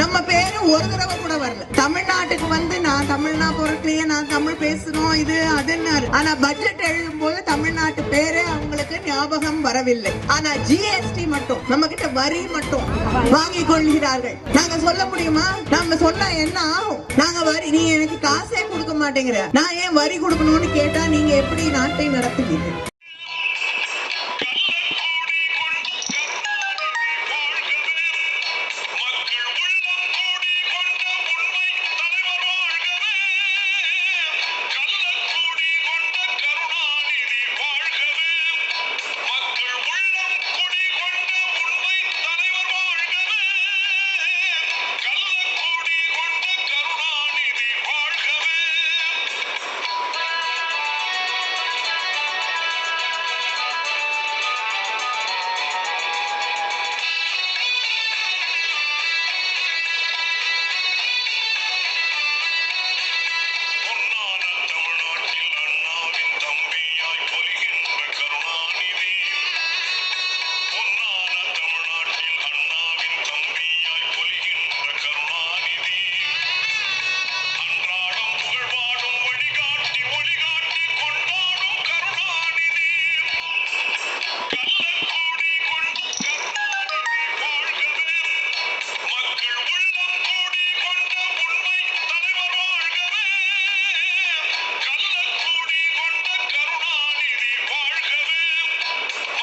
நம்ம பேரு ஒரு தடவை கூட வரல. தமிழ்நாட்டுக்கு வந்து நான் தமிழ்னா பொருட்களையே நான் தமிழ் பேசணும் இது அதுன்னாரு. ஆனா பட்ஜெட் எழுதும் போது தமிழ்நாட்டு பேரு அவங்களுக்கு ஞாபகம் வரவில்லை. ஆனா ஜிஎஸ்டி மட்டும் நம்ம கிட்ட வரி மட்டும் வாங்கி கொள்கிறார்கள். நாங்க சொல்ல முடியுமா? நம்ம சொன்னா என்ன ஆகும்? நாங்க வரி நீ எனக்கு காசே கொடுக்க மாட்டேங்கிற. நான் ஏன் வரி கொடுக்கணும்னு கேட்டா நீங்க எப்படி நாட்டை நடத்துவீங்க